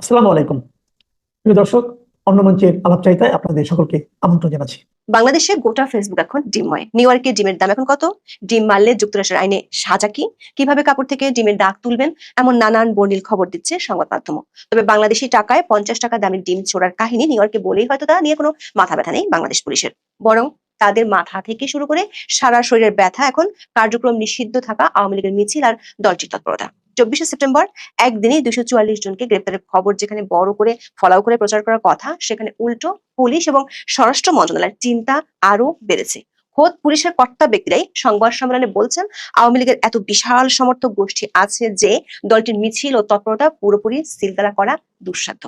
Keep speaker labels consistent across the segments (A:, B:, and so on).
A: আসসালামু আলাইকুম। প্রিয় দর্শক, অন্য মঞ্চের আলাপচারিতায় আপনাদের সকলকে আমন্ত্রণ জানাচ্ছি।
B: বাংলাদেশে গোটা ফেসবুক এখন ডিমময়। নিউ ইয়র্কে ডিমের দাম এখন কত? ডিম মারলে যুক্তরাষ্ট্রের আইনে সাজা কি? কীভাবে কাপড় থেকে ডিমের দাগ তুলবেন? এমন নানান বর্ণিল খবর দিচ্ছে সংবাদ মাধ্যম তবে বাংলাদেশি টাকায় পঞ্চাশ টাকা দামের ডিম ছোড়ার কাহিনী নিউ ইয়র্কে বলেই হয়তো তা নিয়ে কোনো মাথা ব্যথা নেই বাংলাদেশ পুলিশের। বরং তাদের মাথা থেকে শুরু করে সারা শরীরের ব্যথা এখন কার্যক্রম নিষিদ্ধ থাকা আওয়ামী লীগের মিছিল আর দলটির তৎপরতা। চব্বিশে সেপ্টেম্বর একদিনে দুশো চুয়াল্লিশ জনকে গ্রেপ্তারের খবর যেখানে বড় করে ফলাও করে প্রচার করার কথা, সেখানে উল্টো পুলিশ এবং স্বরাষ্ট্র মন্ত্রণালয়ের চিন্তা আরও বেড়েছে। খোদ পুলিশের কর্তা ব্যক্তিরাই সংবাদ সম্মেলনে বলছেন, আওয়ামী লীগের এত বিশাল সমর্থক গোষ্ঠী আছে যে দলটির মিছিল ও তৎপরতা পুরোপুরি সিলগালা করা দুঃসাধ্য।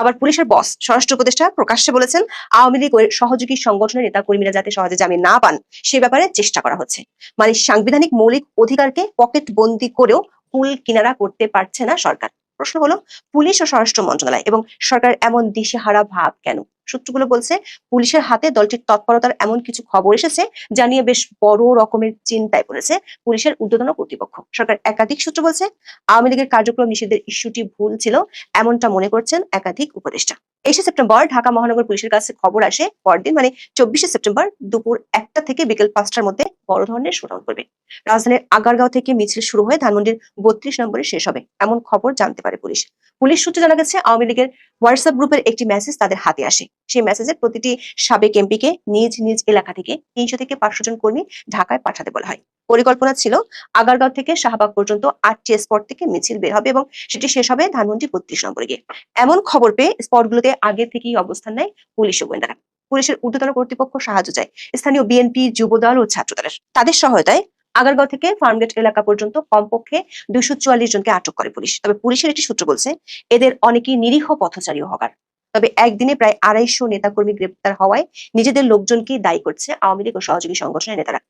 B: আবার পুলিশের বস, স্বরাষ্ট্র উপদেষ্টা প্রকাশ্যে বলেছেন, আওয়ামী লীগ সহযোগী সংগঠনের নেতা কর্মীরা যাতে সহজে জামিন না পান, সে ব্যাপারে চেষ্টা করা হচ্ছে। মানে সাংবিধানিক মৌলিক অধিকারকে পকেট বন্দি করেও কুল কিনারা করতে পারছে না সরকার। প্রশ্ন হলো, পুলিশ ও স্বরাষ্ট্র মন্ত্রণালয় এবং সরকার এমন দিশেহারা ভাব কেন? সূত্রগুলো বলছে, পুলিশের হাতে দলটির তৎপরতার এমন কিছু খবর এসেছে যা নিয়ে বেশ বড় রকমের চিন্তায় পড়েছে পুলিশের ঊর্ধ্বতন কর্তৃপক্ষ। সরকার একাধিক সূত্র বলছে, আওয়ামী লীগের কার্যক্রম নিষিদ্ধের ইস্যুটি ভুল ছিল, এমনটা মনে করছেন একাধিক উপদেষ্টা। তেইশে সেপ্টেম্বর ঢাকা মহানগর পুলিশের কাছে খবর আসে, পরদিন মানে চব্বিশে সেপ্টেম্বর দুপুর একটা থেকে বিকেল পাঁচটার মধ্যে বড় ধরনের শোডাউন করবে। রাজধানীর আগারগাঁও থেকে মিছিল শুরু হয়ে ধানমন্ডির বত্রিশ নম্বরে শেষ হবে, এমন খবর জানতে পারে পুলিশ। পুলিশ সূত্রে জানা গেছে, আওয়ামী লীগের হোয়াটসঅ্যাপ গ্রুপের একটি মেসেজ তাদের হাতে আসে। সেই মেসেজের প্রতিটি সাবেক এমপিকে নিজ নিজ এলাকা থেকে তিনশো থেকে পাঁচশো জন কর্মী ঢাকায় পাঠাতে বলা হয়। পরিকল্পনা ছিল আগারগাঁও থেকে শাহবাগ পর্যন্ত আটটি স্পট থেকে মিছিল বের হবে এবং সেটি শেষ হবে ধানমন্ডি বত্রিশ নম্বরে গিয়ে। এমন খবর পেয়ে স্পটগুলোতে আগে থেকেই অবস্থান নেয় পুলিশ ও গোয়েন্দারা। পুলিশের ঊর্ধ্বতন কর্তৃপক্ষ সাহায্য চায় স্থানীয় বিএনপি যুবদল ও ছাত্রদলের। তাদের সহায়তায় আগারগাঁও থেকে ফার্মগেট এলাকা পর্যন্ত কমপক্ষে দুইশো চুয়াল্লিশ জনকে আটক করে পুলিশ। তবে পুলিশের একটি সূত্র বলছে, এদের অনেকেই নিরীহ পথচারীও হকার। তবে একদিনে প্রায় আড়াইশো নেতাকর্মী গ্রেপ্তার হওয়ায় নিজেদের লোকজনকেই দায়ী করছে আওয়ামী লীগ ও সহযোগী সংগঠনের নেতারা।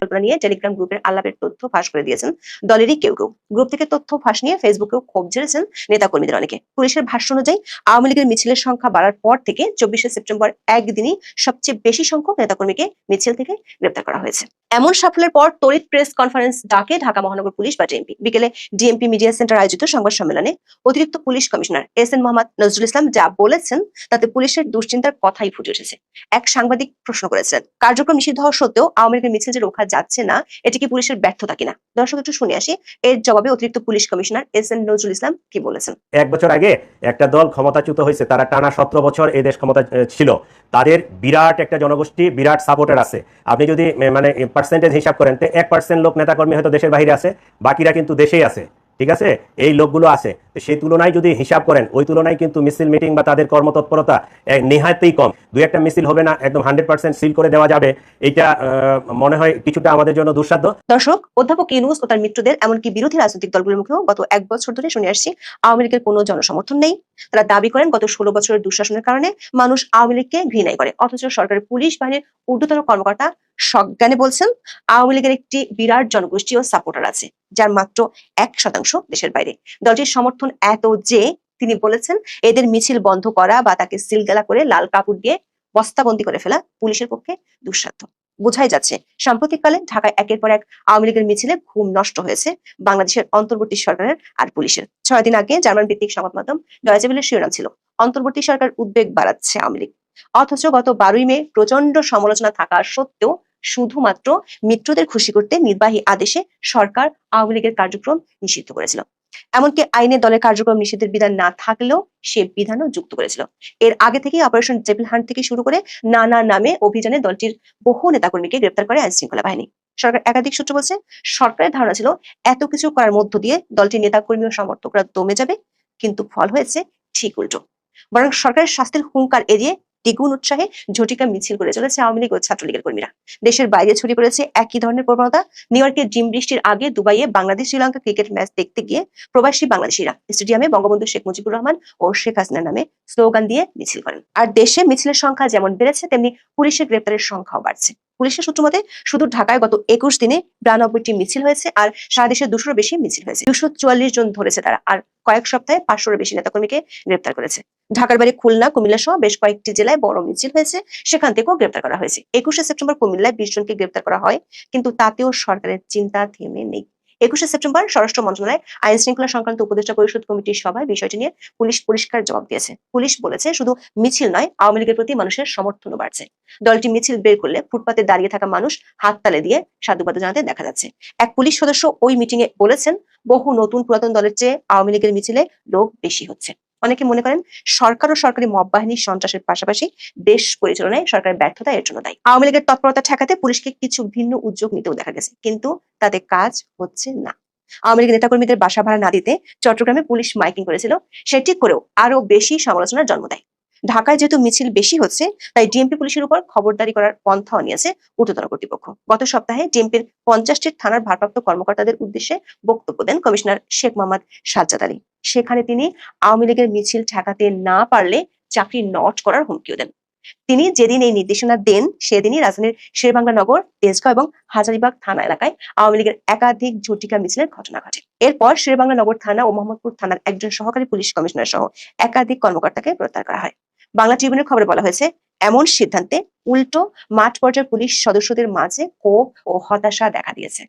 B: কল্পনা নিয়ে টেলিগ্রাম গ্রুপের আলাপের তথ্য ফাঁস করে দিয়েছেন দলেরই কেউ কেউ। গ্রুপ থেকে তথ্য ফাঁস নিয়ে ফেসবুকেও ক্ষোভ ঝেড়েছেন নেতাকর্মীদের অনেকে। পুলিশের ভাষ্য অনুযায়ী, আওয়ামী লীগের মিছিলের সংখ্যা বাড়ার পর থেকে চব্বিশে সেপ্টেম্বর একদিনই সবচেয়ে বেশি সংখ্যক নেতাকর্মীকে মিছিল থেকে গ্রেপ্তার করা হয়েছে। এমন সাফল্যের পর তড়িৎ প্রেস কনফারেন্স ডাকে ঢাকা মহানগর পুলিশ বা ডিএমপি বিকেলে ডিএমপি মিডিয়া সেন্টার আয়োজিত সংবাদ সম্মেলনে অতিরিক্ত police commissioner S N Mohammad Nazrul Islam যা বলেছেন, তাতে পুলিশের দুশ্চিন্তার কথাই ফুটে উঠেছে। এক সাংবাদিক প্রশ্ন করেছেন, কার্যক্রম নিষিদ্ধ হওয়া সত্ত্বেও আওয়ামী লীগের মিছিল যে রোখা যাচ্ছে না, এটি কি পুলিশের ব্যর্থতা কিনা? দর্শক, একটু শুনে আসি, এর জবাবে অতিরিক্ত police commissioner S N Nazrul Islam কি বলেছেন?
C: এক বছর আগে একটা দল ক্ষমতাচ্যুত হয়েছে, তারা টানা সতেরো বছর এই দেশ ক্ষমতা ছিল। তাদের বিরাট একটা জনগোষ্ঠী, বিরাট সাপোর্টার আছে। আপনি যদি মানে পার্সেন্টেজ হিসাব করেন, তো এক পার্সেন্ট লোক নেতাকর্মী হয়তো দেশের বাইরে আছে, বাকিরা কিন্তু দেশেই আছে, ঠিক আছে? এই লোকগুলো আছে। সেই তুলনায় যদি হিসাব করেন, ওই তুলনায় কিন্তু মিছিল মিটিং বা তাদের কর্মতৎপরতা নেহাতেই কম। দুই একটা মিছিল হবে না, একদম হান্ড্রেড পার্সেন্ট সিল করে দেওয়া যাবে। এটা মনে হয় কিছুটা আমাদের জন্য দুঃসাধ্য।
B: দর্শক, অধ্যাপক ইউনুস ও তার মিত্রদের, এমনকি বিরোধী রাজনৈতিক দলগুলোর মুখেও গত এক বছর ধরে শুনে আসছি, আওয়ামী লীগের কোনো জনসমর্থন নেই। তারা দাবি করেন, গত ষোলো বছরের দুঃশাসনের কারণে মানুষ আওয়ামী লীগকে ঘৃণাই করে। অথচ সরকারের পুলিশ বাহিনীর ঊর্ধ্বতন কর্মকর্তা সজ্ঞানে বলছেন, আওয়ামী লীগের একটি বিরাট জনগোষ্ঠী ও সাপোর্টার আছে, যার মাত্র এক শতাংশ দেশের বাইরে। দলটির সমর্থন এত যে তিনি বলেছেন, এদের মিছিল বন্ধ করা বা তাকে সিলগালা করে লাল কাপড় দিয়ে বস্তাবন্দি করে ফেলা পুলিশের পক্ষে দুঃসাধ্য। বোঝাই যাচ্ছে, সাম্প্রতিককালে ঢাকায় একের পর এক আওয়ামী লীগের মিছিলে ঘুম নষ্ট হয়েছে বাংলাদেশের অন্তর্বর্তী সরকারের আর পুলিশের। ছয় দিন আগে জার্মান ভিত্তিক সংবাদ মাধ্যম ডয়েজেবেলের শিরোনাম ছিল, অন্তর্বর্তী সরকার উদ্বেগ বাড়াচ্ছে আওয়ামী লীগ। অথচ গত বারোই মে প্রচণ্ড সমালোচনা থাকা সত্ত্বেও শুধুমাত্র মিত্রদের খুশি করতে নির্বাহী আদেশে সরকার আওয়ামী লীগের কার্যক্রম নিষিদ্ধ করেছিল। এমনকি আইনে দলের কার্যক্রম নিষেধের বিধান না থাকলেও সে বিধানও যুক্ত করেছিল। এর আগে থেকে অপারেশন ডেভিল হান্ট থেকে শুরু করে নানা নামে অভিযানে দলটির বহু নেতাকর্মীকে গ্রেপ্তার করে আইন শৃঙ্খলা বাহিনী। সরকার একাধিক সূত্র বলছে, সরকারের ধারণা ছিল এত কিছু করার মধ্য দিয়ে দলটির নেতাকর্মী ও সমর্থকরা দমে যাবে, কিন্তু ফল হয়েছে ঠিক উল্টো। বরং সরকারের স্বাস্থ্যের হুঙ্কার এড়িয়ে দ্বিগুণ উৎসাহে ঝটিকা মিছিল করে চলেছে আওয়ামী লীগ ও ছাত্রলীগের কর্মীরা। দেশের বাইরে ছড়িয়ে পড়েছে একই ধরনের প্রবণতা। নিউ ইয়র্কের জিম বৃষ্টির আগে দুবাইয়ে বাংলাদেশ শ্রীলঙ্কা ক্রিকেট ম্যাচ দেখতে গিয়ে প্রবাসী বাংলাদেশিরা স্টেডিয়ামে বঙ্গবন্ধু শেখ মুজিবুর রহমান ও শেখ হাসিনার নামে স্লোগান দিয়ে মিছিল করেন। আর দেশে মিছিলের সংখ্যা যেমন বেড়েছে, তেমনি পুলিশের গ্রেপ্তারের সংখ্যাও বাড়ছে। পুলিশের সূত্র মতে, শুধু ঢাকায় গত একুশ দিনে বিরানব্বইটি মিছিল হয়েছে আর সারা দেশে দুশোর বেশি মিছিল হয়েছে। দুশো চুয়াল্লিশ জন ধরেছে তারা আর কয়েক সপ্তাহে পাঁচশোর বেশি নেতাকর্মীকে গ্রেপ্তার করেছে। ঢাকার বাইরে খুলনা, কুমিল্লা সহ বেশ কয়েকটি জেলায় বড় মিছিল হয়েছে। সেখান থেকেও গ্রেপ্তার করা হয়েছে। একুশে সেপ্টেম্বর কুমিল্লায় বিশ জনকে গ্রেপ্তার করা হয়, কিন্তু তাতেও সরকারের চিন্তা থেমে নেই। একুশে সেপ্টেম্বর স্বরাষ্ট্র মন্ত্রণালয় আইন শৃঙ্খলা সংক্রান্ত উপদেষ্টা পরিষদ কমিটির সভায় বিষয়টি নিয়ে পুলিশ পরিষ্কার জবাব দিয়েছে। পুলিশ বলেছে, শুধু মিছিল নয়, আওয়ামী লীগের প্রতি মানুষের সমর্থনও বাড়ছে। দলটি মিছিল বের করলে ফুটপাতে দাঁড়িয়ে থাকা মানুষ হাততালে দিয়ে সাধুবাদ জানাতে দেখা যাচ্ছে। এক পুলিশ সদস্য ওই মিটিং এ বলেছেন, বহু নতুন পুরাতন দলের চেয়ে আওয়ামী লীগের মিছিলে লোক বেশি হচ্ছে। অনেকে মনে করেন সরকার ও সরকারি মব বাহিনীর সন্ত্রাসের পাশাপাশি দেশ পরিচালনায় সরকারের ব্যর্থতা এর জন্য দায়ী। আওয়ামী লীগের তৎপরতা ঠেকাতে পুলিশকে কিছু ভিন্ন উদ্যোগ নিতেও দেখা গেছে, কিন্তু তাতে কাজ হচ্ছে না। আওয়ামী লীগ নেতাকর্মীদের বাসা ভাড়া না দিতে চট্টগ্রামে পুলিশ মাইকিং করেছিল, সেটি করেও আরও বেশি সমালোচনার জন্ম দেয়। ঢাকায় যেহেতু মিছিল বেশি হচ্ছে, তাই ডিএমপি পুলিশের উপর খবরদারি করার পন্থাও নিয়েছে ঊর্ধ্বতন কর্তৃপক্ষ। গত সপ্তাহে ডিএমপির পঞ্চাশটি থানার ভারপ্রাপ্ত কর্মকর্তাদের উদ্দেশ্যে বক্তব্য দেন কমিশনার শেখ মোহাম্মদ সাজ্জাদ আলী। সেখানে তিনি আওয়ামী লীগের মিছিল ঠেকাতে না পারলে চাকরি নট করার হুমকিও দেন। তিনি যেদিন এই নির্দেশনা দেন, সেদিনই রাজধানীর শেরবাংলা নগর তেজগাঁও এবং হাজারিবাগ থানা এলাকায় আওয়ামী লীগের একাধিক ঝটিকা মিছিলের ঘটনা ঘটে। এরপর শেরবাংলা নগর থানা ও মোহাম্মদপুর থানার একজন সহকারী পুলিশ কমিশনার সহ একাধিক কর্মকর্তাকে গ্রেপ্তার করা হয়। বাংলা ট্রিবিউনের খবরে বলা হয়েছে, এমন সিদ্ধান্তে উল্টো মাঠ পর্যায়ের পুলিশ সদস্যদের মাঝে ক্ষোভ ও হতাশা দেখা দিয়েছে।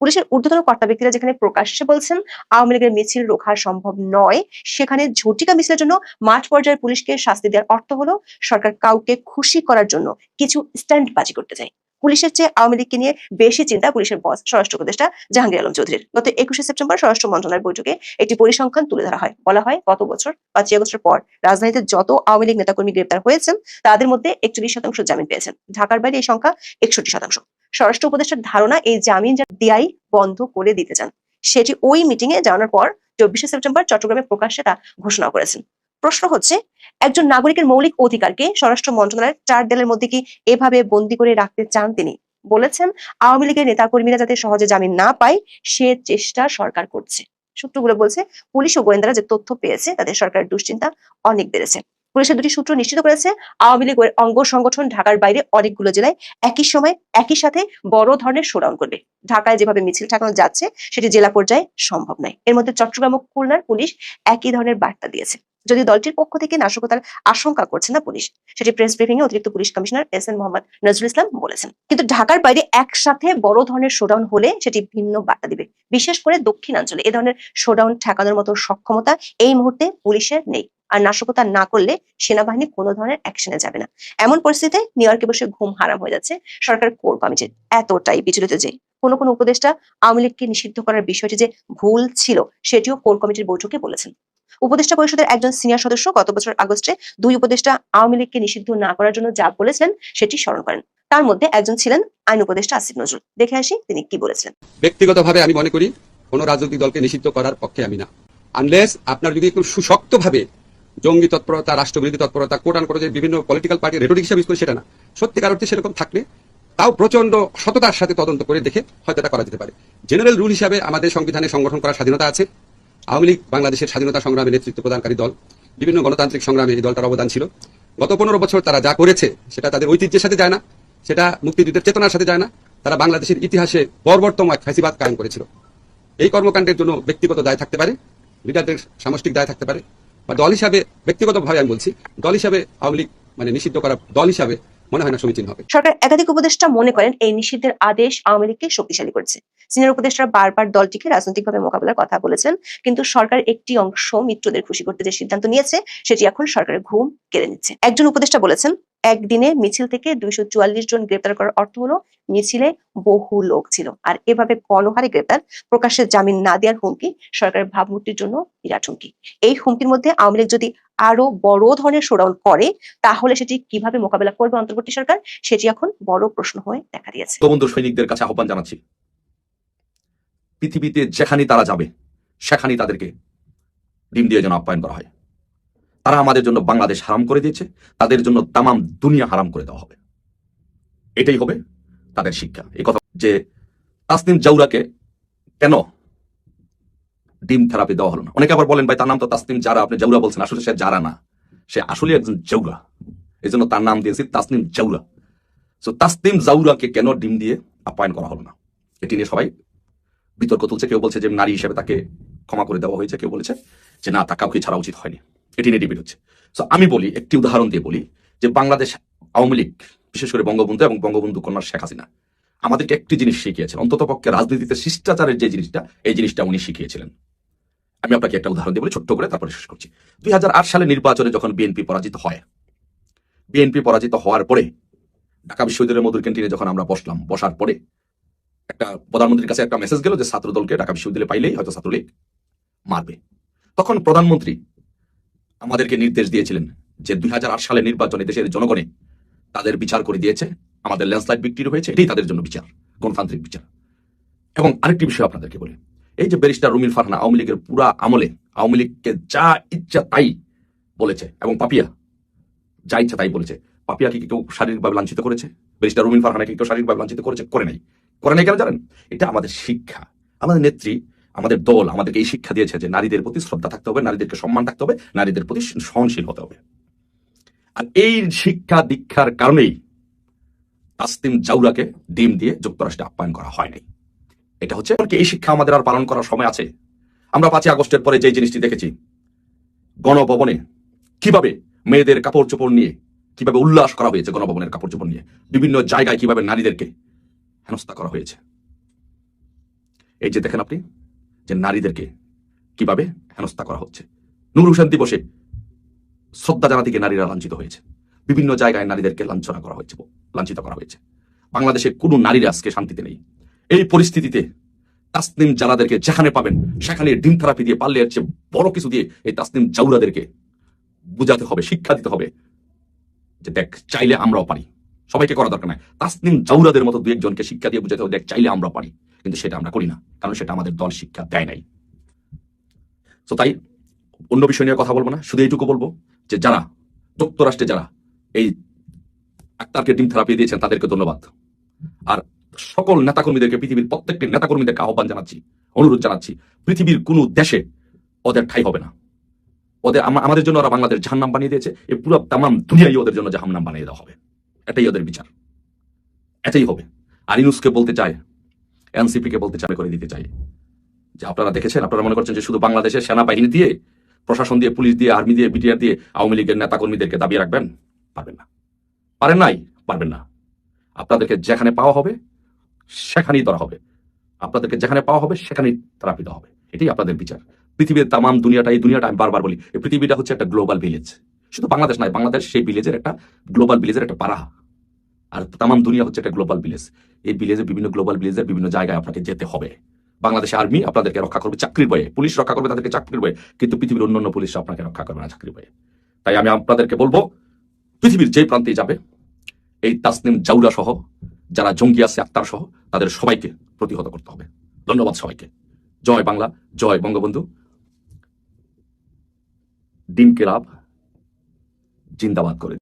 B: পুলিশের ঊর্ধ্বতন কর্তা ব্যক্তিরা যেখানে প্রকাশ্যে বলছেন, আওয়ামী লীগের মিছিল রোখা সম্ভব নয়। সেখানে ঝটিকা মিছিলের জন্য মাঠ পর্যায়ের পুলিশকে শাস্তি দেওয়ার অর্থ হলো, সরকার কাউকে খুশি করার জন্য কিছু স্ট্যান্ড বাজি করতে চায়। পুলিশের চেয়ে আওয়ামী লীগকে নিয়ে বেশি চিন্তা পুলিশের বস, স্বরাষ্ট্র উপদেষ্টা জাহাঙ্গীর আলম চৌধুরীর। গত একুশে সেপ্টেম্বর স্বরাষ্ট্র মন্ত্রণালয়ের বৈঠকে একটি পরিসংখ্যান তুলে ধরা হয়। বলা হয়, গত বছর, পাঁচই আগস্টের পর রাজধানীতে যত আওয়ামী লীগ নেতাকর্মী গ্রেপ্তার হয়েছেন, তাদের মধ্যে একচল্লিশ শতাংশ জামিন পেয়েছেন। ঢাকার বাইরে এই সংখ্যা একষট্টি শতাংশ। স্বরাষ্ট্র উপদেষ্টার ধারণা এই জামিন দেয়াই বন্ধ করে দিতে চান, সেটি ওই মিটিং এ জানার পর চব্বিশে সেপ্টেম্বর চট্টগ্রামে প্রকাশ্যে তা ঘোষণা করেছেন। প্রশ্ন হচ্ছে, একজন নাগরিকের মৌলিক অধিকারকে স্বরাষ্ট্র মন্ত্রণালয়ের চার দেয়ালের মধ্যে কি এভাবে বন্দি করে রাখতে চান তিনি? বলেছেন, আওয়ামী লীগের নেতাকর্মীরা যাতে সহজে জামিন না পায়, সে চেষ্টা সরকার করছে। সূত্রগুলো বলছে, পুলিশ ও গোয়েন্দারা যে তথ্য পেয়েছে, তাদের সরকারের দুশ্চিন্তা অনেক বেড়েছে। পুলিশের দুটি সূত্র নিশ্চিত করেছে, আওয়ামী লীগের অঙ্গ সংগঠন ঢাকার বাইরে অনেকগুলো জেলায় একই সময় একই সাথে বড় ধরনের শোডাউন করবে। ঢাকায় যেভাবে মিছিল ঠেকানো যাচ্ছে, সেটি জেলা পর্যায়ে সম্ভব নয়। এর মধ্যে চট্টগ্রাম ও খুলনার পুলিশ একই ধরনের বার্তা দিয়েছে। যদি দলটির পক্ষ থেকে নাশকতার আশঙ্কা করছে না পুলিশ, সেটি প্রেস ব্রিফিং এ অতিরিক্ত police commissioner S N Mohammad Nazrul Islam বলেছেন। কিন্তু ঢাকার বাইরে একসাথে বড় ধরনের শোডাউন হলে সেটি ভিন্ন বার্তা দিবে। বিশেষ করে দক্ষিণাঞ্চলে এ ধরনের শোডাউন ঠেকানোর মতো সক্ষমতা এই মুহূর্তে পুলিশের নেই। আর নাশকতা না করলে সেনাবাহিনী কোনো ধরনের অ্যাকশনে যাবে না। এমন পরিস্থিতিতে নিউ ইয়র্কে বসে ঘুম হারাম হয়ে যাচ্ছে সরকার কোর কমিটির এতটাই বিচলিত যে কোনো কোনো উপদেষ্টা আওয়ামী লীগকে নিষিদ্ধ করার বিষয়টি যে ভুল ছিল, সেটিও কোর কমিটির বৈঠকে বলেছেন। উপদেষ্টা পরিষদের একজন সিনিয়র সদস্য গত বছর আগস্টে দুই উপদেষ্টা আওয়ামী লীগকে নিষিদ্ধ না করার জন্য যা বলেছিলেন সেটি স্মরণ করেন। তার মধ্যে একজন ছিলেন আইন উপদেষ্টা আসিফ নজরুল। দেখে আসি তিনি কি বলেছিলেন।
D: ব্যক্তিগতভাবে আমি মনে করি কোনো রাজনৈতিক দলকে নিষিদ্ধ করার পক্ষে আমি না। আনলেস আপনার যদি একটু সুশক্তভাবে জঙ্গি তৎপরতা, রাষ্ট্রবিরোধী তৎপরতা, কোটান করে যে বিভিন্ন পলিটিক্যাল পার্টি রেটোরিক হিসাবে use করে সেটা না। সত্যিকার অর্থে সেরকম থাকলে তাও প্রচণ্ড সততার সাথে তদন্ত করে দেখে হয়তো এটা করা যেতে পারে। জেনারেল রুল হিসাবে আমাদের সংবিধানে সংগঠন করার স্বাধীনতা আছে। আওয়ামী লীগ বাংলাদেশের স্বাধীনতা সংগ্রামে নেতৃত্ব প্রদানকারী দল। বিভিন্ন গণতান্ত্রিক সংগ্রামে এই দলটার অবদান ছিল। গত পনেরো বছর তারা যা করেছে, সেটা তাদের ঐতিহ্যের সাথে যায় না। সেটা মুক্তিযুদ্ধের চেতনার সাথে যায় না। তারা বাংলাদেশের ইতিহাসে বর্বরতম এক ফ্যাসিবাদ কায়েম করেছিল। এই কর্মকাণ্ডের জন্য ব্যক্তিগত দায় থাকতে পারে লিডারদের সামষ্টিক দায় থাকতে পারে। বা দল হিসাবে, ব্যক্তিগতভাবে আমি বলছি, দল হিসাবে আওয়ামী লীগ মানে নিষিদ্ধ করা দল হিসাবে মনে হয় না সমীচীন হবে।
B: সরকার একাধিক উপদেষ্টা মনে করেন এই নিষিদ্ধের আদেশ আওয়ামী লীগকে শক্তিশালী করেছে। সিনিয়র উপদেষ্টা বারবার দলটিকে রাজনৈতিকভাবে মোকাবেলার কথা বলেছেন, কিন্তু সরকার একটি অংশ মিত্রদের খুশি করতে যে সিদ্ধান্ত নিয়েছে, সেটি এখন সরকারের ঘুম কেড়ে নিচ্ছে। একজন উপদেষ্টা বলেছেন একদিনে মিছিল থেকে দুইশো চুয়াল্লিশ জন গ্রেপ্তার করার অর্থ হলো মিছিলে বহু লোক ছিল। আর এভাবে গণহারে গ্রেপ্তার প্রকাশ্যে জামিন না দেওয়ার হুমকি সরকারের ভাবমূর্তির জন্য বিরাট হুমকি। এই হুমকির মধ্যে আওয়ামী যদি আরও বড় ধরনের শোডাউন করে, তাহলে সেটি কীভাবে মোকাবেলা করবে অন্তর্বর্তী সরকার? সেটি এখন বড় প্রশ্ন হয়ে দেখা দিয়েছে।
E: বন্ধু সৈনিকদের কাছে আহ্বান জানাচ্ছি। পৃথিবীতে যেখানেই তারা যাবে, সেখানেই তাদেরকে ডিম দিয়ে যেন আপ্যায়ন করা হয়। তারা আমাদের জন্য বাংলাদেশ হারাম করে দিয়েছে। তাদের জন্য তামাম দুনিয়া হারাম করে দেওয়া হবে। এটাই হবে তাদের শিক্ষা। এই কথা যে তাসনিম জাউরাকে কেন ডিম থেরাপি দেওয়া হলো না? অনেকে আবার বলেন, ভাই, তার নাম তো তাসনিম জারা। আপনি জাউরা বলছেন, আসলে সে যারা না। সে আসলে একজন জাউরা। এই জন্য তার নাম দিয়েছি তাসনিম জাউরা। তো তাসনিম জাউরাকে কেন ডিম দিয়ে আপ্যায়ন করা হলো না? এটি নিয়ে সবাই বিতর্ক তুলছে। কেউ বলছে যে নারী হিসেবে তাকে ক্ষমা করে দেওয়া হয়েছে, কেউ বলেছে যে না, তা কাউকে ছাড়া উচিত হয়নি। এটি নিয়ে ডিবেট হচ্ছে। তো আমি বলি, একটি উদাহরণ দিয়ে বলি যে বাংলাদেশ আওয়ামী লীগ, বিশেষ করে বঙ্গবন্ধু এবং বঙ্গবন্ধু কন্যা শেখ হাসিনা, আমাদেরকে একটি জিনিস শিখিয়েছেন, অন্তত পক্ষে রাজনীতিতে শিষ্টাচারের যে জিনিসটা, এই জিনিসটা উনি শিখিয়েছিলেন। আমি আপনাকে একটা উদাহরণ দিয়ে বলি, ছোট্ট করে, তারপরে শেষ করছি। দুই হাজার আট সালে নির্বাচনে যখন বিএনপি পরাজিত হয় বিএনপি পরাজিত হওয়ার পরে ঢাকা বিশ্ববিদ্যালয়ের মধুর ক্যান্টিনে যখন আমরা বসলাম, বসার পরে একটা প্রধানমন্ত্রীর কাছে একটা মেসেজ গেল যে ছাত্রদলকে ঢাকা বিশ্ববিদ্যালয়ে পাইলেই হয়তো ছাত্রলীগ মারবে। তখন প্রধানমন্ত্রী আমাদেরকে নির্দেশ দিয়েছিলেন যে দুই সালে নির্বাচনে দেশের জনগণে তাদের বিচার করে দিয়েছে, আমাদের ল্যান্ডস্লাইড বিক্রি হয়েছে, এটাই তাদের জন্য বিচার, গণতান্ত্রিক বিচার। এবং আরেকটি বিষয় আপনাদেরকে বলি, এই যে ব্যারিস্টার রুমির ফারহানা আওয়ামী লীগের পুরা আমলে আওয়ামী লীগকে যা ইচ্ছা তাই বলেছে এবং পাপিয়া যা ইচ্ছা তাই বলেছে পাপিয়া কি কেউ শারীরিকভাবে লাঞ্ছিত করেছে? ব্যারিস্টার রুমিল ফারহানা কি কেউ শারীরিকভাবে লাঞ্ছিত করেছে? করে নাই। করে নাই কেন জানেন? এটা আমাদের শিক্ষা, আমাদের নেত্রী আমাদের দল আমাদেরকে এই শিক্ষা দিয়েছে যে নারীদের প্রতি শ্রদ্ধা থাকতে হবে, নারীদেরকে সম্মান থাকতে হবে, নারীদের প্রতি সহনশীল হতে হবে। আর এই শিক্ষা দীক্ষার কারণেই তাসলিম জাউরাকে ডিম দিয়ে যুক্তরাষ্ট্রে আপ্যায়ন করা হয় নাই এটা হচ্ছে এই শিক্ষা আমাদের আর পালন করার সময় আছে। আমরা পাঁচই আগস্টের পরে যে জিনিসটি দেখেছি, গণভবনে কীভাবে মেয়েদের কাপড় চোপড় নিয়ে, কীভাবে উল্লাস করা হয়েছে গণভবনের কাপড় চোপড় নিয়ে, বিভিন্ন জায়গায় কীভাবে নারীদেরকে হেনস্থা করা হয়েছে। এই যে দেখেন আপনি যে নারীদেরকে কীভাবে হেনস্থা করা হচ্ছে। নূর হোসেন দিবসে শ্রদ্ধা জানাতে গিয়ে নারীরা লাঞ্ছিত হয়েছে। বিভিন্ন জায়গায় নারীদেরকে লাঞ্ছনা করা হয়েছে, লাঞ্ছিত করা হয়েছে। বাংলাদেশে কোনো নারীরা আজকে শান্তিতে নেই। এই পরিস্থিতিতে তাসনিম জালাদেরকে যেখানে পাবেন, সেখানে ডিম থেরাপি দিয়ে পারলে চেয়ে বড় কিছু দিয়ে এই তাসনিম জাউরাদেরকে বুঝাতে হবে, শিক্ষা দিতে হবে যে দেখ, চাইলে আমরাও পারি। সবাইকে করা দরকার নাই। তাসনিম জাউরাদের মতো দু একজনকে শিক্ষা দিয়ে বুঝাতে দেখ, চাইলে আমরা পারি, কিন্তু সেটা আমরা করি না, কারণ সেটা আমাদের দল শিক্ষা দেয় নাই। তো তাই অন্য বিষয় নিয়ে কথা বলব না, শুধু এইটুকু বলব যে যারা, যুক্তরাষ্ট্রে যারা এই আক্তারকে ডিম থেরাপি দিয়েছেন, তাদেরকে ধন্যবাদ। আর সকল নেতাকর্মীদেরকে, পৃথিবীর প্রত্যেকটি নেতাকর্মীদেরকে আহ্বান জানাচ্ছি, অনুরোধ জানাচ্ছি, পৃথিবীর কোনো দেশে ওদের ঠাই হবে না। ওদের আমাদের জন্য ওরা বাংলাদেশ জাহান্নাম বানিয়ে দিয়েছে, এই পুরো তামাম দুনিয়াই ওদের জন্য জাহান্নাম বানিয়ে দেওয়া হবে। এটাই ওদের বিচার। এটাই হবে। আর ইনুসকে বলতে চায় এনসিপি কে বলতে চায় করে দিতে চাই। যে আপনারা দেখেছেন, আপনারা মনে করছেন যে শুধু বাংলাদেশের সেনাবাহিনী দিয়ে, প্রশাসন দিয়ে, পুলিশ দিয়ে, আর্মি দিয়ে বিটিআর দিয়ে আওয়ামী লীগের নেতাকর্মীদেরকে দাবিয়ে রাখবেন? পারবেন না। পারেন নাই? পারবেন না। আপনাদেরকে যেখানে পাওয়া হবে, সেখানেই ধরা হবে। আপনাদেরকে যেখানে পাওয়া হবে, সেখানেই থেরাপি দেওয়া হবে। এটাই আপনাদের বিচার। পৃথিবীর তামাম দুনিয়াটা, এই দুনিয়াটা আমি বারবার বলি, এই পৃথিবীটা হচ্ছে একটা গ্লোবাল ভিলেজ শুধু বাংলাদেশ নয়, বাংলাদেশ সেই ভিলেজের একটা গ্লোবাল ভিলেজের একটা পাড়া। আর তামাম দুনিয়া হচ্ছে একটা গ্লোবাল ভিলেজ এই ভিলেজে বিভিন্ন গ্লোবাল ভিলেজের বিভিন্ন জায়গায় আপনাকে যেতে হবে। বাংলাদেশ আর্মি আপনাদেরকে রক্ষা করবে চাকরির বয়ে। পুলিশ রক্ষা করবে তাদেরকে চাকরির বয়ে, কিন্তু পৃথিবীর অন্যান্য পুলিশ আপনাকে রক্ষা করবে না চাকরির বয়ে। তাই আমি আপনাদেরকে বলব, পৃথিবীর যে প্রান্তে যাবে, এই তাসনিম জাউরা সহ, যারা জঙ্গি আছে, আক্তার সহ, তাদের সবাইকে প্রতিহত করতে হবে। ধন্যবাদ সবাইকে। জয় বাংলা, জয় বঙ্গবন্ধু। ডিম কেলাব জিন্দাবাদ করে